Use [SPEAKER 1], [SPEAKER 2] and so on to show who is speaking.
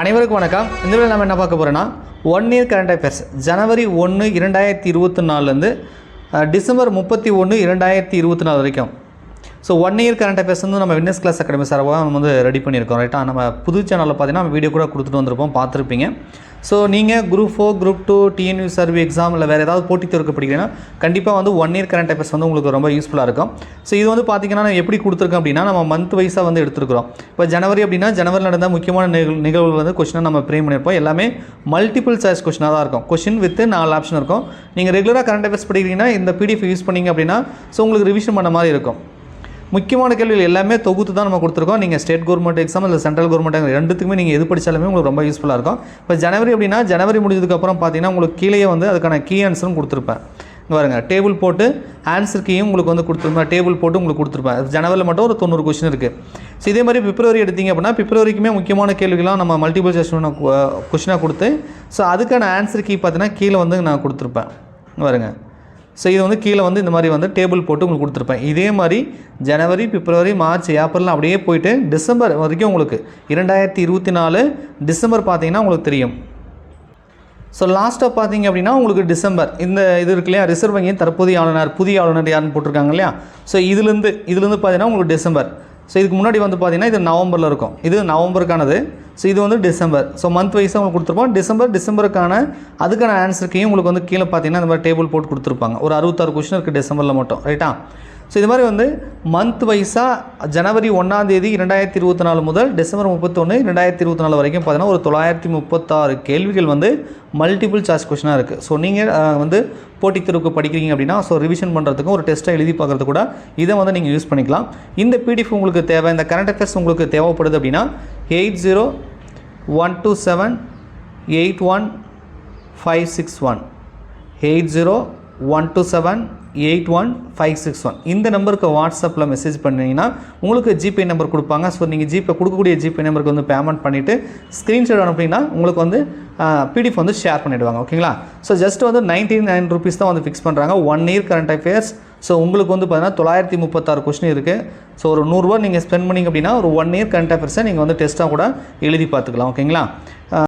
[SPEAKER 1] அனைவருக்கும் வணக்கம். இந்த நம்ம என்ன பார்க்க போகிறோன்னா ஒன் இயர் கரண்ட் அஃபேர்ஸ் ஜனவரி ஒன்று இரண்டாயிரத்தி இருபத்தி நாலுலேருந்து டிசம்பர் முப்பத்தி ஒன்று இரண்டாயிரத்தி இருபத்தி நாலு வரைக்கும். So one year current affairs வந்து நம்ம வின்னஸ் கிளாஸ் அகாடமி சார்பாக நம்ம வந்து ரெடி பண்ணியிருக்கோம். ரைட்டாக நம்ம புது சேனலில் பார்த்தீங்கன்னா நம்ம வீடியோ கூட கொடுத்துட்டு வந்திருப்போம். பார்த்துருப்பீங்க. ஸோ நீங்கள் group four group two TNU survey exam இல்லை வேறு ஏதாவது போட்டித் தேர்வுக்கு படிக்கிறீங்கன்னா கண்டிப்பாக வந்து ஒன் இயர் கரண்ட் அஃபேர்ஸ் வந்து உங்களுக்கு ரொம்ப யூஸ்ஃபுல்லாக இருக்கும். ஸோ இது வந்து பார்த்தீங்கன்னா நான் எப்படி கொடுத்துருக்கோம் அப்படின்னா நம்ம மந்த் வைஸாக வந்து எடுத்துருக்கிறோம். இப்போ ஜனவரி அப்படின்னா ஜனவரி நடந்த முக்கியமான நிகழ் நிகழ்வுகள் வந்து கொஸ்டினாக நம்ம ப்ரேம் பண்ணியிருப்போம். எல்லாமே மல்டிபிள் சாய்ஸ் கொஸ்டினாக தான் இருக்கும். கொஸ்டின் வித் நாலு ஆப்ஷன் இருக்கும். நீங்கள் ரெகுலராக கரண்ட் அஃபேர்ஸ் படிக்கிறீங்கன்னா இந்த பிடிஎஃப் யூஸ் பண்ணீங்க அப்படின்னா ஸோ உங்களுக்கு ரிவிஷன் பண்ண மாதிரி இருக்கும். முக்கியமான கேள்விகள் எல்லாமே தொகுத்து தான் நம்ம கொடுத்துருக்கோம். நீங்கள் ஸ்டேட் கவர்மெண்ட் எக்ஸாம் இல்லை சென்ட்ரல் கவர்மெண்ட் ரெண்டுத்துக்குமே நீங்கள் எது படித்தாலுமே உங்களுக்கு ரொம்ப யூஸ்ஃபுல்லாக இருக்கும். இப்போ ஜனவரி அப்படின்னா ஜனவரி முடிஞ்சதுக்கப்புறம் பார்த்தீங்கன்னா உங்களுக்கு கீழே வந்து அதுக்கான கீ ஆன்சரும் கொடுத்துருப்பேன். இங்கே பாருங்கள் டேபிள் போட்டு ஆன்சர் கீயும் உங்களுக்கு வந்து கொடுத்துருப்பேன். டேபிள் போட்டு உங்களுக்கு கொடுத்துருப்பேன். ஜனவரியில் மட்டும் ஒரு தொண்ணூறு கொஸ்டின் இருக்குது ஸோ இதே மாதிரி பிப்ரவரி எடுத்தீங்க அப்படின்னா பிப்ரவரிக்குமே முக்கியமான கேள்விகள்லாம் நம்ம மல்டிபிள் செஷன் கொஷினாக கொடுத்து ஸோ அதுக்கான ஆன்சர் கீ பார்த்தீங்கன்னா கீழே வந்து நான் கொடுத்துருப்பேன். இங்க பாருங்க. ஸோ இது வந்து கீழே வந்து இந்த மாதிரி வந்து டேபிள் போட்டு உங்களுக்கு கொடுத்துருப்பேன். இதே மாதிரி ஜனவரி பிப்ரவரி மார்ச் ஏப்ரல் அப்படியே போயிட்டு டிசம்பர் வரைக்கும் உங்களுக்கு இரண்டாயிரத்தி இருபத்தி நாலு டிசம்பர் பார்த்தீங்கன்னா உங்களுக்கு தெரியும். ஸோ லாஸ்ட்டாக பார்த்தீங்க அப்படின்னா உங்களுக்கு டிசம்பர். இந்த இது இருக்கு இல்லையா? ரிசர்வ் வங்கியின் தற்போதைய ஆளுநர் புதிய ஆளுநர் யாருன்னு போட்டிருக்காங்க இல்லையா? ஸோ இதுலேருந்து இதுலேருந்து பார்த்தீங்கன்னா உங்களுக்கு டிசம்பர். ஸோ இதுக்கு முன்னாடி வந்து பார்த்தீங்கன்னா இது நவம்பரில் இருக்கும். இது நவம்பருக்கானது. ஸோ இது வந்து டிசம்பர் ஸோ மந்த் வைஸாக உங்களுக்கு கொடுத்துருப்போம். டிசம்பர் டிசம்பருக்கான அதுக்கான ஆன்சருக்கையும் உங்களுக்கு வந்து கீழே பார்த்தீங்கன்னா இந்த மாதிரி டேபிள் போட்டு கொடுத்துருப்பாங்க. ஒரு அறுபத்தாறு கொஷின் இருக்குது டிசம்பரில் மட்டும். ரைட்டா ஸோ இது மாதிரி வந்து மந்த் வைஸாக ஜனவரி ஒன்றாம் தேதி இரண்டாயிரத்தி இருபத்தி நாலு முதல் டிசம்பர் முப்பத்தொன்று ரெண்டாயிரத்தி இருபத்தி நாலு வரைக்கும் பார்த்தீங்கன்னா ஒரு தொள்ளாயிரத்தி முப்பத்தாறு கேள்விகள் வந்து மல்டிபிள் சாய்ஸ் கொஷினாக இருக்குது ஸோ நீங்கள் வந்து போட்டித் தேர்வுக்கு படிக்கிறீங்க அப்படின்னா ஸோ ரிவிஷன் பண்ணுறதுக்கும் ஒரு டெஸ்ட்டை எழுதி பார்க்குறது கூட இதை வந்து நீங்கள் யூஸ் பண்ணிக்கலாம். இந்த பிடிஎஃப் உங்களுக்கு தேவை இந்த கரண்ட் அஃபேர்ஸ் உங்களுக்கு தேவைப்படுது அப்படின்னா eight zero one two seven eight one five six one. Eight zero one two seven eight one five six one இந்த நம்பருக்கு வாட்ஸ்அப்பில் மெசேஜ் பண்ணிங்கன்னா உங்களுக்கு ஜிபே நம்பர் கொடுப்பாங்க. ஸோ நீங்கள் ஜிபே கொடுக்கக்கூடிய ஜிபே நம்பருக்கு வந்து பேமெண்ட் பண்ணிவிட்டு ஸ்க்ரீன்ஷாட் அனுப்புனீங்கன்னா உங்களுக்கு வந்து பிடிஎஃப் வந்து ஷேர் பண்ணிவிடுவாங்க ஓகேங்களா ஸோ ஜஸ்ட் வந்து நைன்டி நைன் ருபீஸ் தான் வந்து ஃபிக்ஸ் பண்ணுறாங்க one year current affairs so உங்களுக்கு வந்து பார்த்தீங்கன்னா தொள்ளாயிரத்தி முப்பத்தாறு கொஸ்டின் இருக்குது ஸோ ஒரு நூறுரூவா நீங்கள் ஸ்பெண்ட் பண்ணிங்க அப்படின்னா ஒரு ஒன் இயர் கரண்ட் அஃபேர்ஸை நீங்கள் வந்து டெஸ்ட்டாக கூட எழுதி பார்த்துக்கலாம். ஓகேங்களா